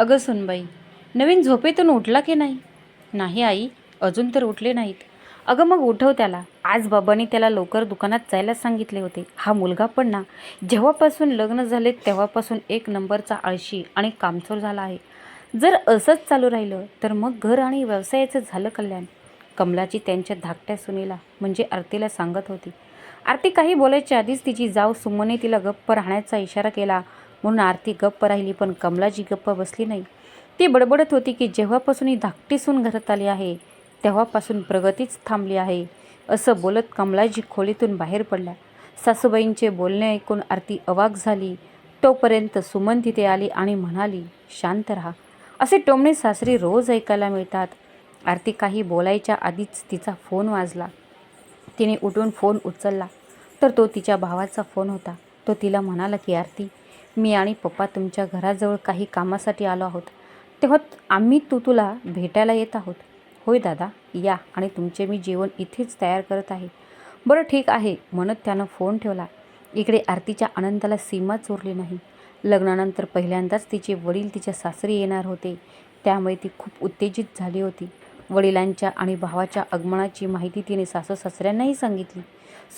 अगं सुनबाई नवीन झोपेतून उठला की नाही? नाही आई अजून तर उठले नाहीत. अगं मग उठव त्याला. आज बाबांनी त्याला लवकर दुकानात जायला सांगितले होते. हा मुलगा पण ना जेव्हापासून लग्न झाले तेव्हापासून एक नंबरचा आळशी आणि कामचोर झाला आहे. जर असंच चालू राहिलं तर मग घर आणि व्यवसायाचं झालं कल्याण. कमलाची त्यांच्या धाकट्या सुनीला म्हणजे आरतीला सांगत होती. आरती काही बोलायच्या आधीच तिची जाव सुमने तिला गप्प राहण्याचा इशारा केला. म्हणून आरती गप्प राहिली पण कमलाची गप्प बसली नाही. ती बडबडत होती की जेव्हापासून ही धाकटी सून घरात आली आहे तेव्हापासून प्रगतीच थांबली आहे असं बोलत कमलाजी खोलीतून बाहेर पडल्या सासूबाईंचे बोलणे ऐकून आरती अवाक झाली. तोपर्यंत सुमन तिथे आली आणि म्हणाली शांत राहा. असे टोमणे सासरी रोज ऐकायला मिळतात. आरती काही बोलायच्या आधीच तिचा फोन वाजला. तिने उठून फोन उचलला. तर तो तिच्या भावाचा फोन होता. तो तिला म्हणाला की आरती मी आणि पप्पा तुमच्या घराजवळ काही कामासाठी आलो आहोत. तेव्हा आम्ही तू तुला भेटायला येत आहोत. होय दादा या आणि तुमचे मी जेवण इथेच तयार करत आहे. बरं ठीक आहे म्हणत त्यानं फोन ठेवला. इकडे आरतीच्या आनंदाला सीमा चोरली नाही. लग्नानंतर पहिल्यांदाच तिचे वडील तिच्या सासरी येणार होते. त्यामुळे ती खूप उत्तेजित झाली होती. वडिलांच्या आणि भावाच्या आगमनाची माहिती तिने सासू सासऱ्यांनाही सांगितली.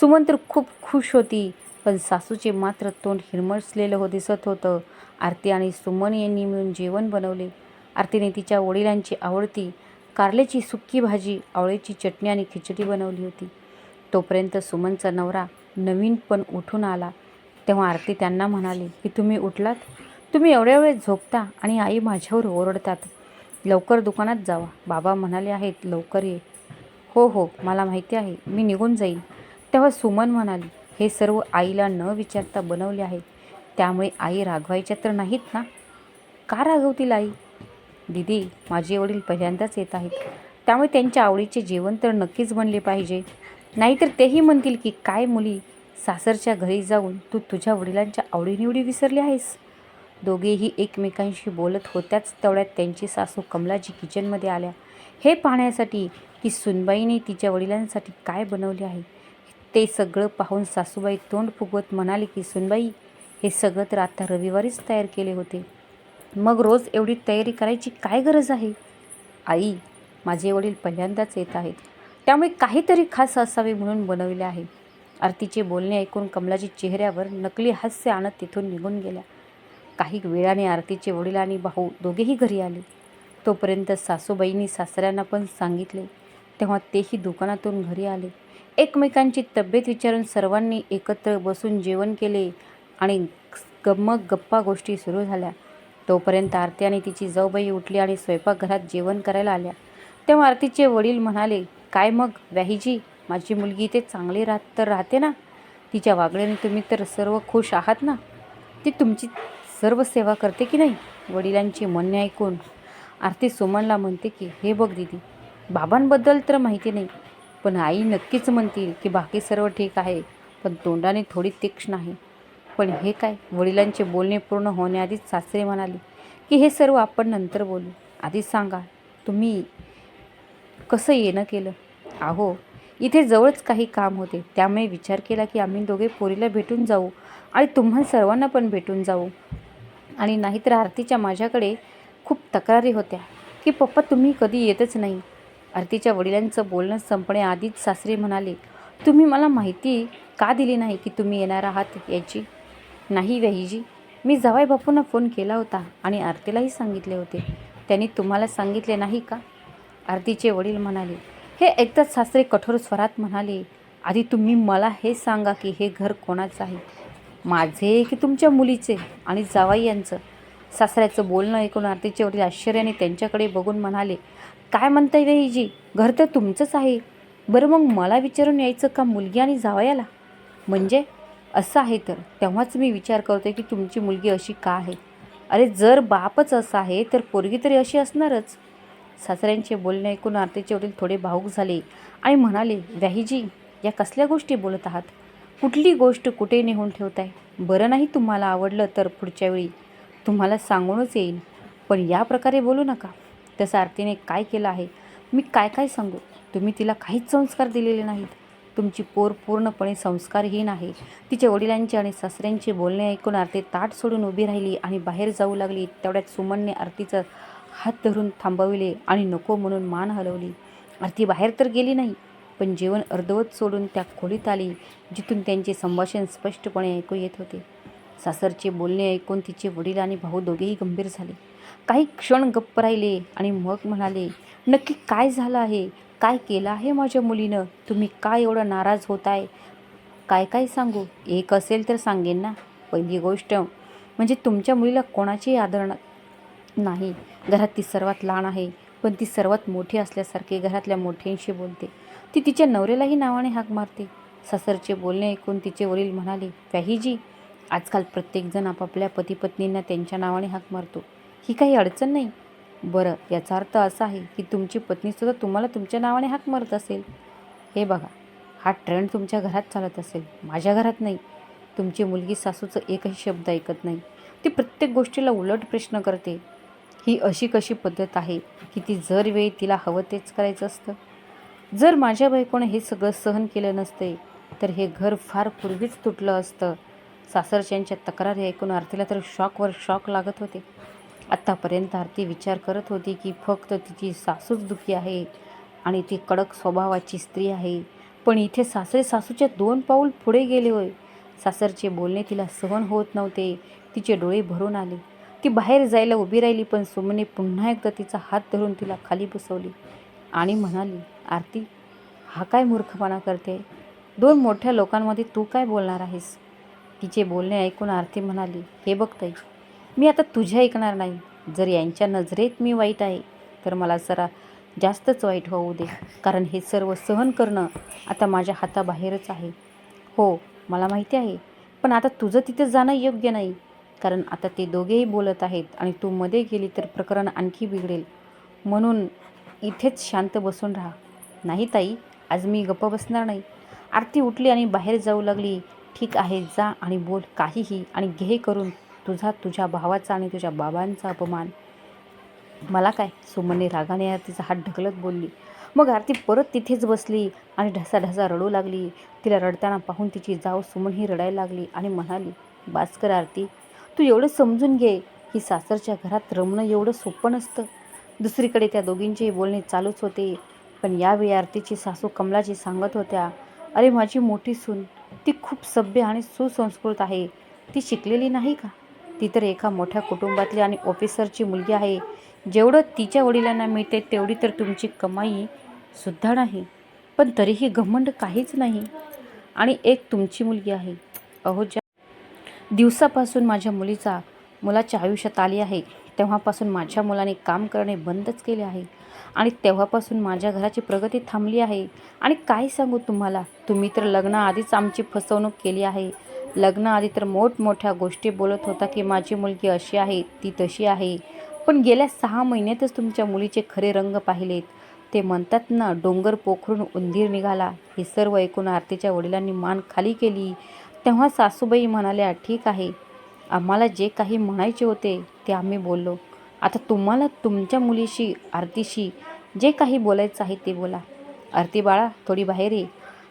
सुमन तर खूप खुश होती. पण सासूचे मात्र तोंड हिरमसलेलं हो दिसत होतं. आरती आणि सुमन यांनी मिळून जेवण बनवले. आरतीने तिच्या वडिलांची आवडती कारल्याची सुक्की भाजी आवळेची चटणी आणि खिचडी बनवली होती. तोपर्यंत सुमनचा नवरा नवीन पण उठून आला. तेव्हा आरती त्यांना म्हणाली की तुम्ही उठलात? तुम्ही एवढ्या वेळेस झोपता आणि आई माझ्यावर ओरडतात. लवकर दुकानात जावा. बाबा म्हणाले आहेत लवकर ये. हो हो मला माहिती आहे. मी निघून जाईन. तेव्हा सुमन म्हणाली हे सर्व आईला न विचारता बनवले आहे त्यामुळे आई रागवायच्या तर नाहीत ना? का रागवतील आई? दिदी माझे वडील पहिल्यांदाच येत आहेत. त्यामुळे त्यांच्या आवडीचे जेवण तर नक्कीच बनले पाहिजे. नाहीतर तेही म्हणतील की काय मुली सासरच्या घरी जाऊन तू तुझ्या वडिलांच्या आवडीनिवडी विसरली आहेस? दोघेही एकमेकांशी बोलत होत्याच तेवढ्यात त्यांची सासू कमलाजी किचनमध्ये आल्या. हे पाहण्यासाठी की सुनबाईने तिच्या वडिलांसाठी काय बनवले आहे? ते सगळं पाहून सासूबाई तोंड फुगवत म्हणाले की सुनबाई हे सगळं तर आता रविवारीच तयार केले होते. मग रोज एवढी तयारी करायची काय गरज आहे? आई माझे वडील पहिल्यांदाच येत आहेत. त्यामुळे काहीतरी खास असावे म्हणून बनवले आहे. आरतीचे बोलणे ऐकून कमलाजी चेहऱ्यावर नकली हास्य आणत तिथून निघून गेल्या. काही वेळाने आरतीचे वडील आणि भाऊ दोघेही घरी आले. तोपर्यंत सासूबाईंनी सासऱ्यांना पण सांगितले. तेव्हा तेही दुकानातून घरी आले. एकमेकांची तब्येत विचारून सर्वांनी एकत्र बसून जेवण केले आणि गमक गप्पा गोष्टी सुरू झाल्या. तोपर्यंत आरती आणि तिची जाऊबाई उठली आणि स्वयंपाकघरात जेवण करायला आल्या. तेव्हा आरतीचे वडील म्हणाले काय मग व्याहीजी माझी मुलगी इथे चांगली राहत तर राहते ना? तिच्या वागण्याने तुम्ही तर सर्व खुश आहात ना? ती तुमची सर्व सेवा करते की नाही? वडिलांची म्हणणे ऐकून आरती सुमनला म्हणते की हे बघ दिदी बाबांबद्दल तर माहिती नाही पण आई नक्कीच म्हणतील की बाकी सर्व ठीक आहे पण तोंडाने थोडी तीक्ष्ण आहे. पण हे काय? वडिलांचे बोलणे पूर्ण होण्याआधीच सासरे म्हणाले की हे सर्व आपण नंतर बोलू. आधी सांगा तुम्ही कसं येणं केलं? आहो इथे जवळच काही काम होते. त्यामुळे विचार केला की आम्ही दोघे पोरीला भेटून जाऊ आणि तुम्हा सर्वांना पण भेटून जाऊ. आणि नाहीतर आरतीच्या माझ्याकडे खूप तक्रारी होत्या की पप्पा तुम्ही कधी येतच नाही. आरतीच्या वडिलांचं बोलणं संपण्याआधीच सासरे म्हणाले तुम्ही मला माहिती का दिली नाही की तुम्ही येणार आहात याची? नाही व्याहीजी मी जवाई बापूंना फोन केला होता आणि आरतीलाही सांगितले होते. त्यांनी तुम्हाला सांगितले नाही का? आरतीचे वडील म्हणाले हे एकदाच सासरे कठोर स्वरात म्हणाले आधी तुम्ही मला हे सांगा की हे घर कोणाचं आहे? माझे की तुमच्या मुलीचे आणि जावाई यांचं? सासऱ्याचं बोलणं ऐकून आरतीचे वडील आश्चर्याने त्यांच्याकडे बघून म्हणाले काय म्हणताय वहीजी घर तर तुमचंच आहे. बरं मग मला विचारून यायचं का मुलगी आणि जावयाला? म्हणजे? असं आहे तर. तेव्हाच मी विचार करतो की तुमची मुलगी अशी का आहे? अरे जर बापच असा आहे तर पोरगी तरी अशी असणारच. सासऱ्यांचे बोलणे ऐकून आरतीचे वडील थोडे भाऊक झाले आणि म्हणाले व्याहीजी या कसल्या गोष्टी बोलत आहात? कुठली गोष्ट कुठे नेहून ठेवताय? बरं नाही तुम्हाला आवडलं तर पुढच्या वेळी तुम्हाला सांगूनच येईल पण या प्रकारे बोलू नका. तसं आरतीने काय केलं आहे? मी काय काय सांगू? तुम्ही तिला काहीच संस्कार दिलेले नाहीत. तुमची पोर पूर्णपणे संस्कारहीन आहे. तिच्या वडिलांचे आणि सासऱ्यांचे बोलणे ऐकून आरती ताट सोडून उभी राहिली आणि बाहेर जाऊ लागली. तेवढ्यात सुमनने आरतीचा हात धरून थांबविले आणि नको म्हणून मान हलवली. आरती बाहेर तर गेली नाही पण जेवण अर्धवत सोडून त्या खोलीत आली जिथून त्यांचे संभाषण स्पष्टपणे ऐकू येत होते. सासरचे बोलणे ऐकून तिचे वडील आणि भाऊ दोघेही गंभीर झाले. काही क्षण गप्प राहिले आणि मग म्हणाले नक्की काय झालं आहे? काय केलं आहे माझ्या मुलीनं? तुम्ही काय एवढं नाराज होत आहे काय काय सांगू? एक असेल तर सांगेन ना. पहिली गोष्ट म्हणजे तुमच्या मुलीला कोणाची आदर नाही. घरात ती सर्वात लहान आहे. पण ती सर्वात मोठी असल्यासारखे घरातल्या मोठ्यांशी बोलते. ती तिच्या नवऱ्यालाही नावाने हाक मारते. सासरचे बोलणे ऐकून तिचे वडील म्हणाले व्याहीजी आजकाल प्रत्येकजण आपापल्या पतीपत्नींना त्यांच्या नावाने हाक मारतो. ही काही अडचण नाही. बरं याचा अर्थ असा आहे की तुमची पत्नीसुद्धा तुम्हाला तुमच्या नावाने हाक मारत असेल. हे बघा हा ट्रेंड तुमच्या घरात चालत असेल. माझ्या घरात नाही. तुमची मुलगी सासूचं एकही शब्द ऐकत नाही. ती प्रत्येक गोष्टीला उलट प्रश्न करते. ही अशी कशी पद्धत आहे की ती जर वेळी तिला हवं तेच करायचं असतं? जर माझ्या बायकोनं हे सगळं सहन केलं नसते तर हे घर फार पूर्वीच तुटलं असतं. सासरच्यांच्या तक्रारी ऐकून आरतीला तर शॉकवर शॉक लागत होते. आत्तापर्यंत आरती विचार करत होती की फक्त तिची सासूच दुखी आहे आणि ती कडक स्वभावाची स्त्री आहे. पण इथे सासरे सासूच्या दोन पाऊल पुढे गेले होय. सासरचे बोलणे तिला सहन होत नव्हते. तिचे डोळे भरून आले. ती बाहेर जायला उभी राहिली पण सुमने पुन्हा एकदा तिचा हात धरून तिला खाली बसवली आणि म्हणाली आरती हा काय मूर्खपणा करते दोन मोठ्या लोकांमध्ये तू काय बोलणार आहेस? तिचे बोलणे ऐकून आरती म्हणाली हे बघ ताई मी आता तुझे ऐकणार नाही. जर यांच्या नजरेत मी वाईट आहे तर मला जरा जास्तच वाईट होऊ दे. कारण हे सर्व सहन करणं आता माझ्या हाताबाहेरच आहे. हो मला माहिती आहे पण आता तुझं तिथं जाणं योग्य नाही. कारण आता ते दोघेही बोलत आहेत आणि तू मध्ये गेली तर प्रकरण आणखी बिघडेल. म्हणून इथेच शांत बसून राहा. नाही ताई आज मी गप्प बसणार नाही. आरती उठली आणि बाहेर जाऊ लागली. ठीक आहे जा आणि बोल काहीही आणि घे करून तुझा तुझ्या भावाचा आणि तुझ्या बाबांचा अपमान. मला काय? सुमनने रागाने आरतीचा हात ढकलत बोलली. मग आरती परत तिथेच बसली आणि ढसाढसा रडू लागली. तिला रडताना पाहून तिची जाव सुमन ही रडायला लागली आणि म्हणाली बास्कर आरती तू एवढं समजून घे की सासरच्या घरात रमणं एवढं सोपं नसतं. दुसरीकडे त्या दोघींचेही बोलणे चालूच होते. पण यावेळी आरतीची सासू कमलाची सांगत होत्या अरे माझी मोठी सून ती खूप सभ्य आणि सुसंस्कृत आहे. ती शिकलेली नाही का? ती तर एका मोठ्या कुटुंबातली आणि ऑफिसरची मुलगी आहे. जेवढं तिच्या वडिलांना मिळते तेवढी तर तुमची कमाई सुद्धा नाही. पण तरीही घमंड काहीच नाही. आणि एक तुमची मुलगी आहे. अहो ज्या दिवसापासून माझ्या मुलीचा मुलाच्या आयुष्यात आली आहे तेव्हापासून माझ्या मुलाने काम करणे बंदच केले आहे. आणि तेव्हापासून माझ्या घराची प्रगती थांबली आहे. आणि काय सांगू तुम्हाला? तुम्ही तर लग्नाआधीच आमची फसवणूक केली आहे. लग्नाआधी तर मोठमोठ्या गोष्टी बोलत होता की माझी मुलगी अशी आहे ती तशी आहे. पण गेल्या सहा महिन्यातच तुमच्या मुलीचे खरे रंग पाहिलेत. ते म्हणतात ना डोंगर पोखरून उंदीर निघाला. हे सर्व ऐकून आरतीच्या वडिलांनी मान खाली केली. तेव्हा सासूबाई म्हणाल्या ठीक आहे. आम्हाला जे काही म्हणायचे होते ते आम्ही बोललो आता तुम्हाला तुमच्या मुलीशी आरतीशी जे काही बोलायचं आहे ते बोला. आरती बाळा थोडी बाहेर ये.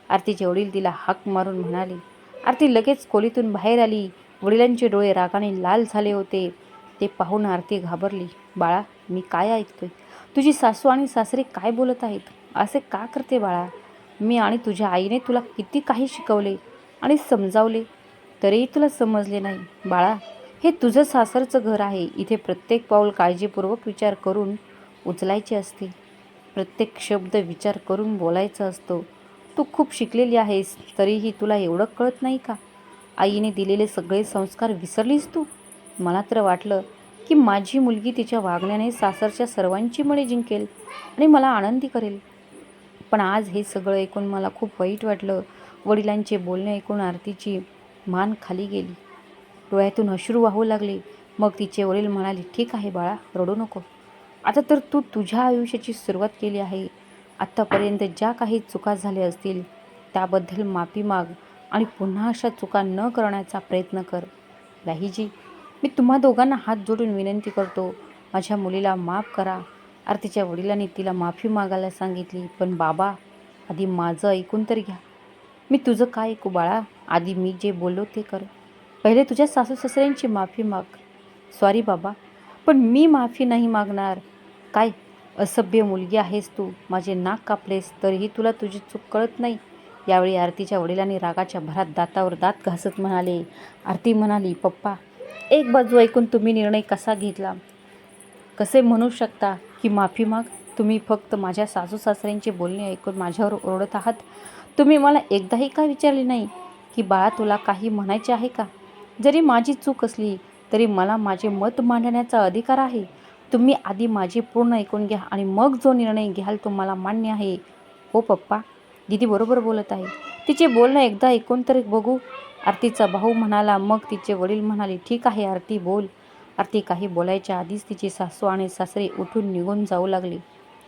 आरतीचे वडील तिला हाक मारून म्हणाले आरती लगेच खोलीतून बाहेर आली. वडिलांचे डोळे रागाने लाल झाले होते. ते पाहून आरती घाबरली बाळा मी काय ऐकतोय? तुझी सासू आणि सासरे काय बोलत आहेत? असे का करते बाळा? मी आणि तुझ्या आईने तुला किती काही शिकवले आणि समजावले तरीही तुला समजले नाही. बाळा हे तुझं सासरचं घर आहे. इथे प्रत्येक पाऊल काळजीपूर्वक विचार करून उचलायचे असते. प्रत्येक शब्द विचार करून बोलायचा असतो. तू खूप शिकलेली आहेस तरीही तुला एवढं कळत नाही का? आईने दिलेले सगळे संस्कार विसरलीस तू? मला तर वाटलं की माझी मुलगी तिच्या वागण्याने सासरच्या सर्वांची मळे जिंकेल आणि मला आनंदी करेल. पण आज हे सगळं ऐकून मला खूप वाईट वाटलं. वडिलांचे बोलणे ऐकून आरतीची मान खाली गेली. डोळ्यातून अश्रू वाहू लागले. मग तिचे वडील म्हणाले ठीक आहे बाळा रडू नको. आता तर तू तुझ्या आयुष्याची सुरुवात केली आहे. आत्तापर्यंत ज्या काही चुका झाल्या असतील त्याबद्दल माफी माग आणि पुन्हा अशा चुका न करण्याचा प्रयत्न कर. लाहीजी मी तुम्हा दोघांना हात जोडून विनंती करतो. माझ्या मुलीला माफ करा. आरतीच्या वडिलांनी तिला माफी मागायला सांगितली पण बाबा आधी माझं ऐकून तर घ्या. मी तुझं काय ऐकू बाळा? आधी मी जे बोललो ते कर. पहिले तुझ्या सासू सासऱ्यांची माफी माग. सॉरी बाबा पण मी माफी नाही मागणार. काय असभ्य मुलगी आहेस तू माझे नाक कापलेस तरीही तुला तुझी चूक कळत नाही. यावेळी आरतीच्या वडिलांनी रागाच्या भरात दातावर दात घासत म्हणाले. आरती म्हणाली पप्पा एक बाजू ऐकून तुम्ही निर्णय कसा घेतला? कसे म्हणू शकता की माफी माग? तुम्ही फक्त माझ्या सासू सासऱ्यांचे बोलणे ऐकून माझ्यावर ओरडत आहात. तुम्ही मला एकदाही का विचारले नाही की बाळा तुला काही म्हणायचे आहे का? जरी माझी चूक असली तरी मला माझे मत मांडण्याचा अधिकार आहे. तुम्ही आधी माझे पूर्ण ऐकून घ्या आणि मग जो निर्णय घ्याल तो मला मान्य आहे. हो पप्पा. दिदी बरोबर बोलत आहे. तिचे बोलणं एकदा ऐकून तर बघू. आरतीचा भाऊ म्हणाला मग तिचे वडील म्हणाले ठीक आहे आरती बोल. आरती काही बोलायच्या आधीच तिची सासू आणि सासरे उठून निघून जाऊ लागले.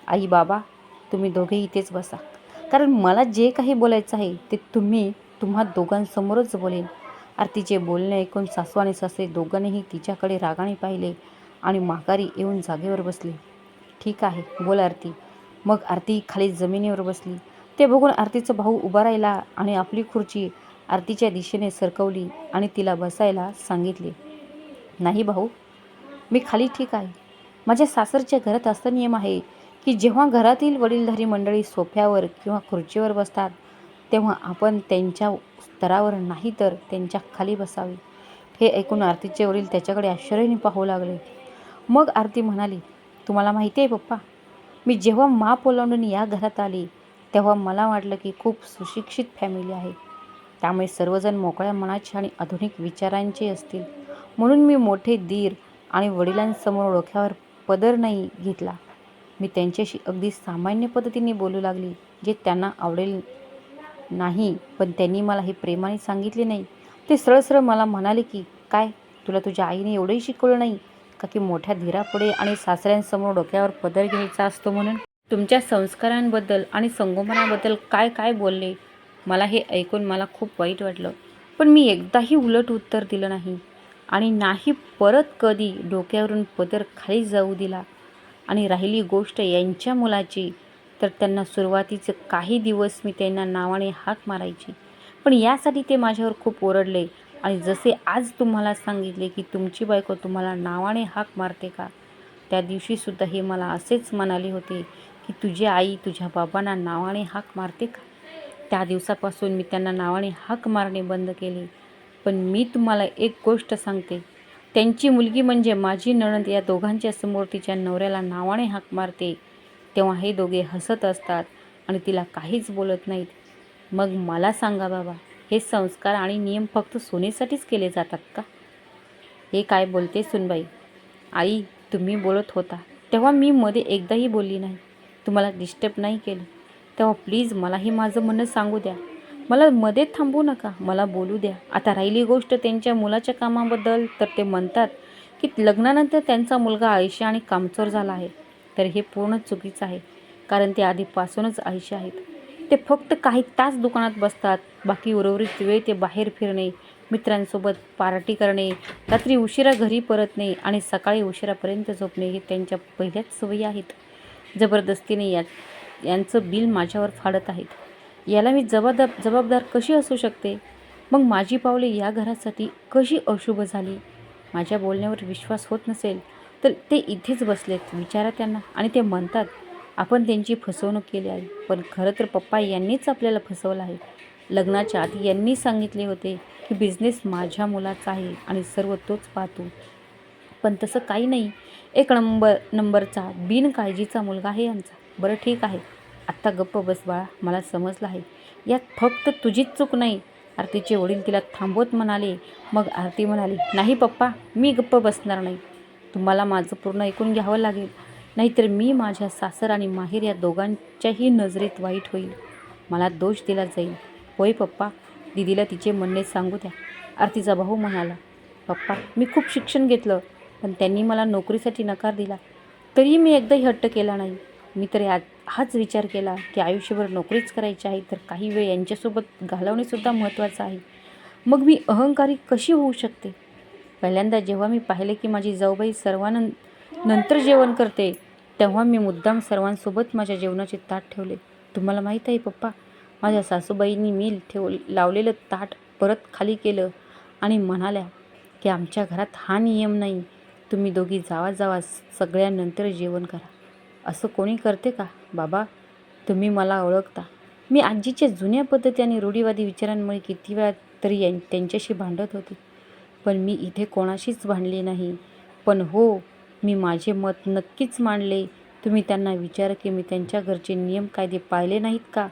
आई बाबा तुम्ही दोघे इथेच बसा. कारण मला जे काही बोलायचं आहे ते तुम्ही तुम्हा दोघांसमोरच बोलेन. आरतीचे बोलणे ऐकून सासू आणि सासरे दोघांनीही तिच्याकडे रागाने पाहिले आणि माघारी येऊन जागेवर बसले. ठीक आहे बोल आरती. मग आरती खाली जमिनीवर बसली. ते बघून आरतीचा भाऊ उभा राहिला आणि आपली खुर्ची आरतीच्या दिशेने सरकवली आणि तिला बसायला सांगितले नाही भाऊ मी खाली ठीक आहे. माझ्या सासरच्या घरात असा नियम आहे की जेव्हा घरातील वडीलधारी मंडळी सोफ्यावर किंवा खुर्चीवर बसतात तेव्हा आपण त्यांच्या स्तरावर नाही तर त्यांच्या खाली बसावे. हे ऐकून आरतीचे वडील त्याच्याकडे आश्चर्याने पाहू लागले. मग आरती म्हणाली तुम्हाला माहिती आहे पप्पा मी जेव्हा मा ओलांडून या घरात आली तेव्हा मला वाटलं की खूप सुशिक्षित फॅमिली आहे. त्यामुळे सर्वजण मोकळ्या मनाचे आणि आधुनिक विचारांचे असतील. म्हणून मी मोठे दीर आणि वडिलांसमोर डोक्यावर पदर नाही घेतला. मी त्यांच्याशी अगदी सामान्य पद्धतीने बोलू लागली जे त्यांना आवडेल नाही पण त्यांनी मला हे प्रेमाने सांगितले नाही. ते सरळ सरळ मला म्हणाले की काय तुला तुझ्या आईने एवढंही शिकवलं नाही का की मोठ्या धीरापुढे आणि सासऱ्यांसमोर डोक्यावर पदर घ्यायचा असतो म्हणून? तुमच्या संस्कारांबद्दल आणि संगोपनाबद्दल काय काय बोलले? मला हे ऐकून मला खूप वाईट वाटलं. पण मी एकदाही उलट उत्तर दिलं नाही. आणि नाही परत कधी डोक्यावरून पदर खाली जाऊ दिला आणि राहिली गोष्ट यांच्या मुलाची तर त्यांना सुरुवातीचे काही दिवस मी त्यांना नावाने हाक मारायची. पण यासाठी ते माझ्यावर खूप ओरडले. आणि जसे आज तुम्हाला सांगितले की तुमची बायको तुम्हाला नावाने हाक मारते का? त्या दिवशीसुद्धा हे मला असेच म्हणाले होते की तुझी आई तुझ्या बाबांना नावाने हाक मारते का? त्या दिवसापासून मी त्यांना नावाने हाक मारणे बंद केले. पण मी तुम्हाला एक गोष्ट सांगते. त्यांची मुलगी म्हणजे माझी नणंद या दोघांच्या समोर तिच्या नवऱ्याला नावाने हाक मारते. तेव्हा हे दोघे हसत असतात आणि तिला काहीच बोलत नाहीत. मग मला सांगा बाबा हे संस्कार आणि नियम फक्त सोनेसाठीच केले जातात का? हे काय बोलते सुनबाई? आई तुम्ही बोलत होता. तेव्हा मी मध्ये एकदाही बोलली नाही. तुम्हाला डिस्टर्ब नाही केलं. तेव्हा प्लीज मलाही माझं म्हणणं सांगू द्या. मला मध्ये थांबू नका. मला बोलू द्या. आता राहिली गोष्ट त्यांच्या मुलाच्या कामाबद्दल तर ते म्हणतात की लग्नानंतर त्यांचा मुलगा आयुष्य आणि कामचोर झाला आहे. तर हे पूर्ण चुकीचं आहे. कारण ते आधीपासूनच आयुष्य आहेत. ते फक्त काही तास दुकानात बसतात. बाकी उर्वरित वेळ ते बाहेर फिरणे मित्रांसोबत पार्टी करणे रात्री उशिरा घरी परतणे आणि सकाळी उशिरापर्यंत झोपणे हे त्यांच्या पहिल्याच सवयी आहेत. जबरदस्तीने या यांचं बिल माझ्यावर फाडत आहेत. याला मी जबाबदार जबाबदार कशी असू शकते? मग माझी पावले या घरासाठी कशी अशुभ झाली? माझ्या बोलण्यावर विश्वास होत नसेल. तर ते इथेच बसलेत विचारा त्यांना. आणि ते म्हणतात आपण त्यांची फसवणूक केली आहे पण खरं तर पप्पा यांनीच आपल्याला फसवलं आहे. लग्नाच्या आधी यांनी सांगितले होते की बिझनेस माझ्या मुलाचा आहे आणि सर्व तोच पाहतो. पण तसं काही नाही. एक नंबर नंबरचा बिनकाळजीचा मुलगा आहे यांचा बरं ठीक आहे. आत्ता गप्प बस बाळा मला समजलं आहे. यात फक्त तुझीच चूक नाही. आरतीचे वडील तिला थांबवत म्हणाले. मग आरती म्हणाली नाही पप्पा मी गप्प बसणार नाही. तुम्हाला माझं पूर्ण ऐकून घ्यावं लागेल. नाहीतर मी माझ्या सासर आणि माहेर या दोघांच्याही नजरेत वाईट होईल. मला दोष दिला जाईल. होय पप्पा दिदीला तिचे म्हणणे सांगू द्या. आरतीचा भाऊ म्हणाला पप्पा मी खूप शिक्षण घेतलं पण त्यांनी मला नोकरीसाठी नकार दिला. तरी मी एकदाही हट्ट केला नाही. मी तर या हाच विचार केला की आयुष्यभर नोकरीच करायची आहे तर काही वेळ यांच्यासोबत घालवणेसुद्धा महत्त्वाचं आहे. मग मी अहंकारी कशी होऊ शकते? पहिल्यांदा जेव्हा मी पाहिले की माझी जाऊबाई सर्वानं नंतर जेवण करते तेव्हा मी मुद्दाम सर्वांसोबत माझ्या जेवणाचे ताट ठेवले. तुम्हाला माहीत आहे पप्पा माझ्या सासूबाईंनी मी ठेव लावलेलं ताट परत खाली केलं आणि म्हणाल्या की आमच्या घरात हा नियम नाही. तुम्ही दोघी जावा जावा सगळ्यांनंतर जेवण करा. असं कोणी करते का? बाबा तुम्ही मला ओळखता. मी आजीच्या जुन्या पद्धती आणि रूढीवादी विचारांमुळे किती वेळा तरी यां त्यांच्याशी भांडत होते. पण मी इथे कोणाशीच भांडले नाही. पण हो मी माझे मत नक्कीच मांडले. तुम्ही त्यांना विचार की मी त्यांच्या घरचे नियम कायदे पाहिले नाहीत का?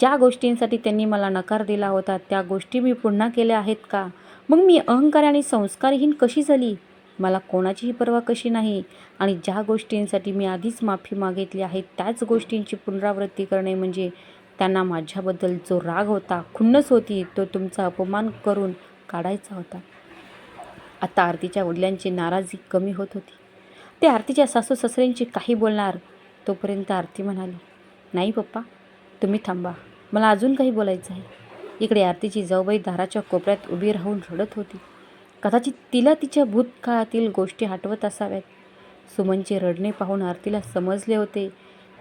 ज्या गोष्टींसाठी त्यांनी मला नकार दिला होता त्या गोष्टी मी पुन्हा केल्या आहेत का? मग मी अहंकार आणि संस्कारहीन कशी झाली? मला कोणाचीही पर्वा कशी नाही. आणि ज्या गोष्टींसाठी मी आधीच माफी मागितली आहे त्याच गोष्टींची पुनरावृत्ती करणे म्हणजे त्यांना माझ्याबद्दल जो राग होता खुन्नस होती तो तुमचा अपमान करून काढायचा होता. आता आरतीच्या वडिलांची नाराजी कमी होत होती. ते आरतीच्या सासू सासऱ्यांची काही बोलणार तोपर्यंत आरती म्हणाली नाही पप्पा तुम्ही थांबा. मला अजून काही बोलायचं आहे. इकडे आरतीची जाऊबाई दाराच्या कोपऱ्यात उभी राहून रडत होती. कदाचित तिला तिच्या भूतकाळातील गोष्टी आठवत असाव्यात. सुमनचे रडणे पाहून आरतीला समजले होते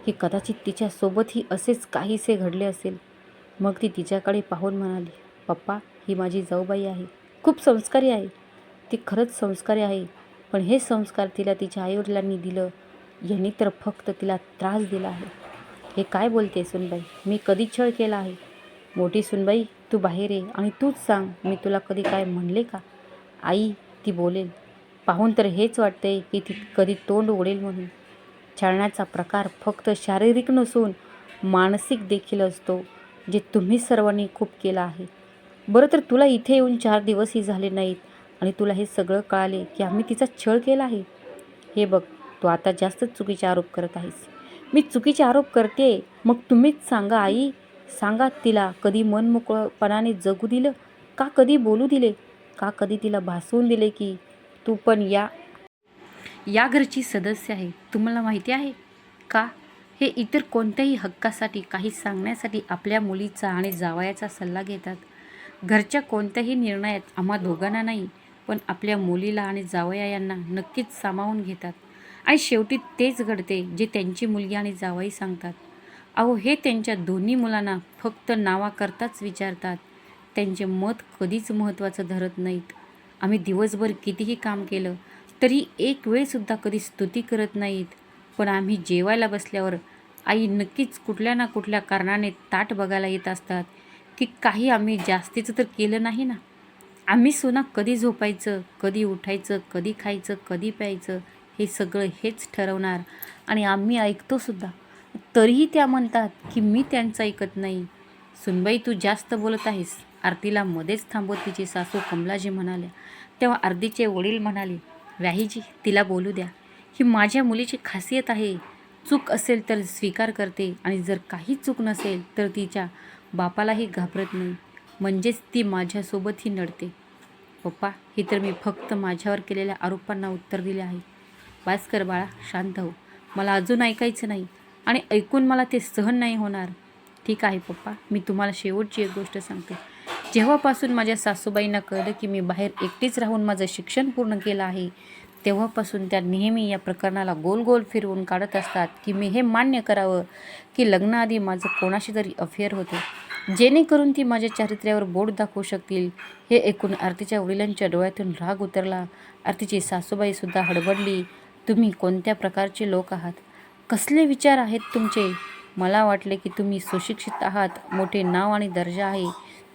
की कदाचित तिच्यासोबतही असेच काहीसे घडले असेल. मग ती तिच्याकडे पाहून म्हणाली पप्पा ही माझी जाऊबाई आहे. खूप संस्कारी आहे. ती खरंच संस्कारी आहे. पण हे संस्कार तिला तिच्या आईवडिलांनी दिलं. यांनी तर फक्त तिला त्रास दिला आहे. हे काय बोलते सुनबाई? मी कधी छळ केला आहे? मोठी सुनबाई तू बाहेर ये आणि तूच सांग मी तुला कधी काय म्हणले का? आई ती बोलेल. पाहून तर हेच वाटते की ती कधी तोंड ओढेल म्हणून. छळण्याचा प्रकार फक्त शारीरिक नसून मानसिक देखील असतो जे तुम्ही सर्वांनी खूप केला आहे. बरं तर तुला इथे येऊन चार दिवसही झाले नाहीत. आणि तुला हे सगळं कळाले की आम्ही तिचा छळ केला आहे. हे बघ तू आता जास्तच चुकीचे आरोप करत आहेस. मी चुकीचे आरोप करते. मग तुम्हीच सांगा आई. सांगा तिला कधी मन मोकळपणाने जगू दिलं का कधी बोलू दिले का कधी तिला भासवून दिले की तू पण या. या घरची सदस्य आहे. तुम्हाला माहिती आहे का? हे इतर कोणत्याही हक्कासाठी काही सांगण्यासाठी आपल्या मुलीचा आणि जावयाचा सल्ला घेतात. घरच्या कोणत्याही निर्णयात आम्हा दोघांना नाही पण आपल्या मुलीला आणि जावया यांना नक्कीच सामावून घेतात. आणि शेवटी तेच घडते जे त्यांची मुलगी आणि जावई सांगतात. अहो हे त्यांच्या दोन्ही मुलांना फक्त नावाकरताच विचारतात. त्यांचे मत कधीच महत्त्वाचं धरत नाहीत. आम्ही दिवसभर कितीही काम केलं तरी एक वेळसुद्धा कधी स्तुती करत नाहीत. पण आम्ही जेवायला बसल्यावर आई नक्कीच कुठल्या ना कुठल्या कारणाने ताट बघायला येत असतात की काही आम्ही जास्तीचं तर केलं नाही ना? आम्ही सुना कधी झोपायचं कधी उठायचं कधी खायचं कधी प्यायचं हे सगळं हेच ठरवणार. आणि आम्ही ऐकतोसुद्धा तरीही त्या म्हणतात की मी त्यांचं ऐकत नाही. सुनबाई तू जास्त बोलत आहेस. आरतीला मध्येच थांबवत तिची सासू कमलाजी म्हणाल्या. तेव्हा आरतीचे वडील म्हणाले व्याहीजी तिला बोलू द्या. ही माझ्या मुलीची खासियत आहे. चूक असेल तर स्वीकार करते आणि जर काही चूक नसेल तर तिच्या बापालाही घाबरत नाही. म्हणजेच ती माझ्यासोबतही नडते. पप्पा ही तर मी फक्त माझ्यावर केलेल्या आरोपांना उत्तर दिले आहे. भास्कर बाळा शांत हो. मला अजून ऐकायचं नाही आणि ऐकून मला ते सहन नाही होणार. ठीक आहे पप्पा मी तुम्हाला शेवटची एक गोष्ट सांगते. जेव्हापासून माझ्या सासूबाईंना कळलं की मी बाहेर एकटीच राहून माझं शिक्षण पूर्ण केलं आहे तेव्हापासून त्या नेहमी या प्रकरणाला गोल गोल फिरवून काढत असतात की मी हे मान्य करावं की लग्नाआधी माझं कोणाशी तरी अफेअर होते. जेणेकरून ती माझ्या चारित्र्यावर बोट दाखवू शकतील. हे ऐकून आरतीच्या वडिलांच्या डोळ्यातून राग उतरला. आरतीची सासूबाईसुद्धा हडबडली. तुम्ही कोणत्या प्रकारचे लोक आहात? कसले विचार आहेत तुमचे? मला वाटले की तुम्ही सुशिक्षित आहात मोठे नाव आणि दर्जा आहे.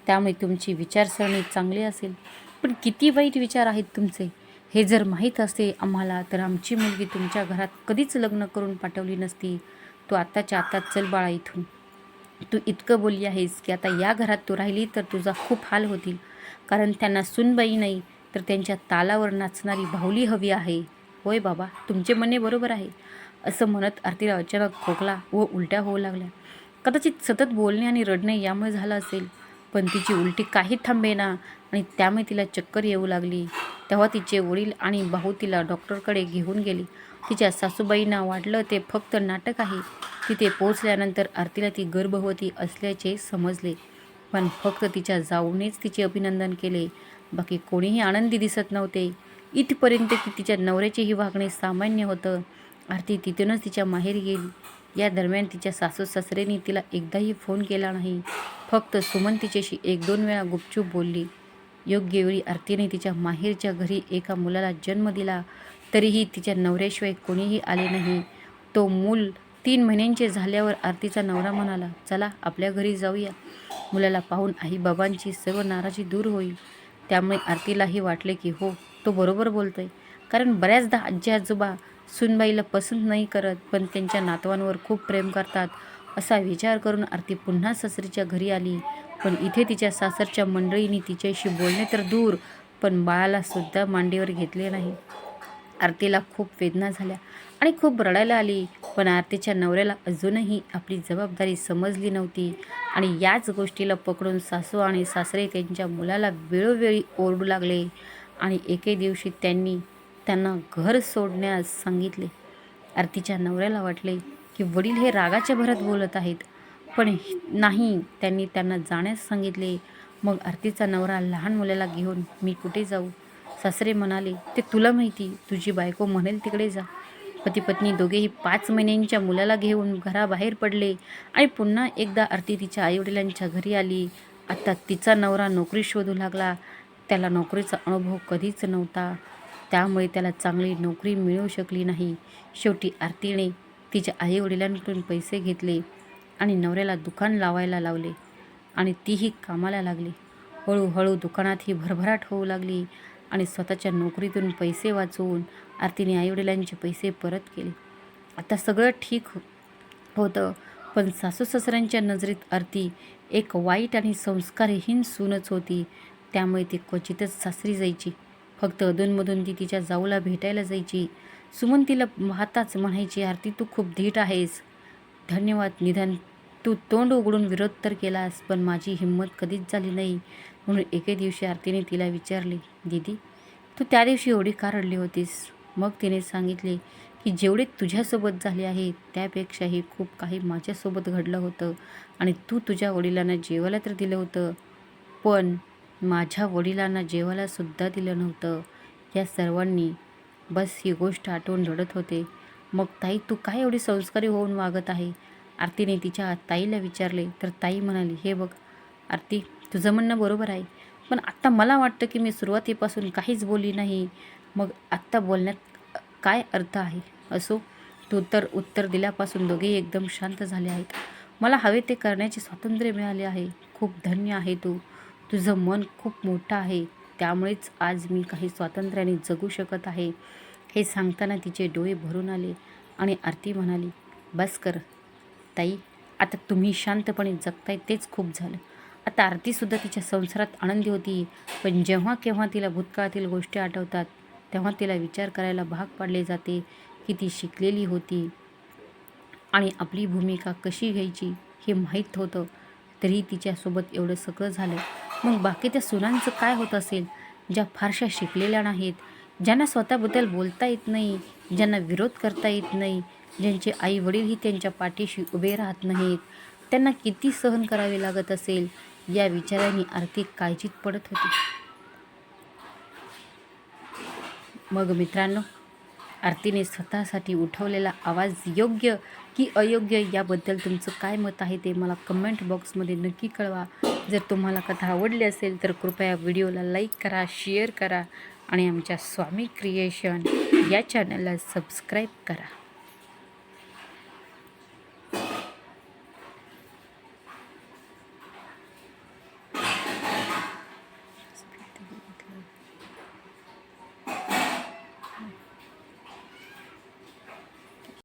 त्यामुळे तुमची विचारसरणी चांगली असेल. पण किती वाईट विचार आहेत तुमचे? हे जर माहीत असते आम्हाला तर आमची मुलगी तुमच्या घरात कधीच लग्न करून पाठवली नसती. तू आत्ताच्या आत्ता चल बाळा इथून. तू इतकं बोलली आहेस की आता या घरात तू राहिली तर तुझा खूप हाल होतील. कारण त्यांना सुनबाई नाही तर त्यांच्या तालावर नाचणारी भाऊली हवी आहे. होय बाबा तुमचे म्हणणे बरोबर आहे. असं म्हणत आरतीला अचानक खोकला व उलट्या होऊ लागल्या. कदाचित सतत बोलणे आणि रडणे यामुळे झालं असेल पण तिची उलटी काही थांबेना आणि त्यामुळे तिला चक्कर येऊ लागली. तेव्हा तिचे वडील आणि भाऊ तिला डॉक्टरकडे घेऊन गेले. तिच्या सासूबाईंना वाटलं ते फक्त नाटक आहे. तिथे पोहोचल्यानंतर आरतीला ती गर्भवती असल्याचे समजले. पण फक्त तिच्या जाऊनेच तिचे अभिनंदन केले. बाकी कोणीही आनंदी दिसत नव्हते. इथपर्यंत की तिच्या नवऱ्याचेही वागणे सामान्य होतं. आरती तिथूनच तिच्या माहेरी गेली. या दरम्यान तिच्या सासू सासरेने तिला एकदाही फोन केला नाही. फक्त सुमन तिच्याशी एक दोन वेळा गुपचूप बोलली. योग्य वेळी आरतीने तिच्या माहेरच्या घरी एका मुलाला जन्म दिला. तरीही तिच्या नवऱ्याशिवाय कोणीही आले नाही. तो मूल तीन महिन्यांचे झाल्यावर आरतीचा नवरा म्हणाला चला आपल्या घरी जाऊया. मुलाला पाहून आई बाबांची सर्व नाराजी दूर होईल. त्यामुळे आरतीलाही वाटले की हो तो बरोबर बोलतोय. कारण बऱ्याचदा आजी आजोबा सुनबाईला पसंत नाही करत पण त्यांच्या नातवांवर खूप प्रेम करतात. असा विचार करून आरती पुन्हा सासरीच्या घरी आली. पण इथे तिच्या सासरच्या मंडळींनी तिच्याशी बोलणे तर दूर पण बाळालासुद्धा मांडीवर घेतले नाही. आरतीला खूप वेदना झाल्या आणि खूप रडायला आली. पण आरतीच्या नवऱ्याला अजूनही आपली जबाबदारी समजली नव्हती आणि याच गोष्टीला पकडून सासू आणि सासरे त्यांच्या मुलाला वेळोवेळी ओरडू लागले आणि एके दिवशी त्यांनी त्यांना घर सोडण्यास सांगितले. आरतीच्या नवऱ्याला वाटले की वडील हे रागाच्या भरत बोलत आहेत पण नाही त्यांनी त्यांना जाण्यास सांगितले. मग आरतीचा नवरा लहान मुलाला घेऊन मी कुठे जाऊ? सासरे म्हणाले ते तुला माहिती तुझी बायको म्हणेल तिकडे जा. पती पत्नी दोघेही पाच महिन्यांच्या मुलाला घेऊन घराबाहेर पडले आणि पुन्हा एकदा आरती तिच्या आईवडिलांच्या घरी आली. आता तिचा नवरा नोकरी शोधू लागला. त्याला नोकरीचा अनुभव कधीच नव्हता. त्यामुळे त्याला चांगली नोकरी मिळू शकली नाही. शेवटी आरतीने तिच्या आईवडिलांकडून पैसे घेतले आणि नवऱ्याला दुकान लावायला लावले आणि तीही कामाला लागली. हळूहळू दुकानात ही भरभराट होऊ लागली. आणि स्वतःच्या नोकरीतून पैसे वाचवून आरतीने आईवडिलांचे पैसे परत केले. आता सगळं ठीक हो-, होतं पण सासू सासऱ्यांच्या नजरेत आरती एक वाईट आणि संस्कारहीन सूनच होती. त्यामुळे ती क्वचितच सासरी जायची. फक्त अधूनमधून ती तिच्या जाऊला भेटायला जायची. सुमन तिला पाहताच म्हणायची आरती तू खूप धीट आहेस. धन्यवाद निधन. तू तोंड उघडून विरोध तर केलास पण माझी हिंमत कधीच झाली नाही. म्हणून एके दिवशी आरतीने तिला विचारले दीदी तू त्या दिवशी एवढी का रडली होतीस? मग तिने सांगितले की जेवढे तुझ्यासोबत झाले आहे त्यापेक्षाही खूप काही माझ्यासोबत घडलं होतं आणि तू तुझ्या वडिलांना जेवायला तर दिलं होतं पण माझ्या वडिलांना जेवायलासुद्धा दिलं नव्हतं. या सर्वांनी बस ही गोष्ट आठवून रडत होते. मग ताई तू काय एवढी संस्कारी होऊन वागत आहे? आरतीने तिच्या ताईला विचारले तर ताई म्हणाली हे बघ आरती तुझं म्हणणं बरोबर आहे. पण आत्ता मला वाटतं की मी सुरुवातीपासून काहीच बोलली नाही. मग आत्ता बोलण्यात काय अर्थ आहे? असो तू तर उत्तर दिल्यापासून दोघेही एकदम शांत झाले आहेत. मला हवे ते करण्याचे स्वातंत्र्य मिळाले आहे. खूप धन्य आहे तू. तुझं मन खूप मोठं आहे. त्यामुळेच आज मी काही स्वातंत्र्याने जगू शकत आहे. हे सांगताना तिचे डोळे भरून आले आणि आरती म्हणाली बस कर ताई आता तुम्ही शांतपणे जगताय तेच खूप झालं. आता आरतीसुद्धा तिच्या संसारात आनंदी होती. पण जेव्हा केव्हा तिला भूतकाळातील गोष्टी आठवतात तेव्हा तिला विचार करायला भाग पाडले जाते की ती शिकलेली होती. आणि आपली भूमिका कशी घ्यायची हे माहीत होतं. तरी तिच्यासोबत एवढं सगळं झालं. मग बाकी त्या सुनांचं काय होत असेल? ज्या फारशा शिकलेल्या नाहीत ज्यांना स्वतःबद्दल बोलता येत नाही ज्यांना विरोध करता येत नाही ज्यांचे आई वडीलही त्यांच्या पाठीशी उभे राहत नाहीत. त्यांना किती सहन करावे लागत असेल या विचारांनी आर्थिक काळजीत पडत होती. मग मित्रांनो आरतीने स्वतःसाठी उठवलेला आवाज योग्य की अयोग्य याबद्दल तुमचं काय मत आहे ते मला कमेंट बॉक्समध्ये नक्की कळवा. जर तुम्हाला कथा आवडली असेल तर कृपया व्हिडिओला लाईक करा शेअर करा आणि आमच्या स्वामी क्रिएशन या चॅनलला सबस्क्राईब करा.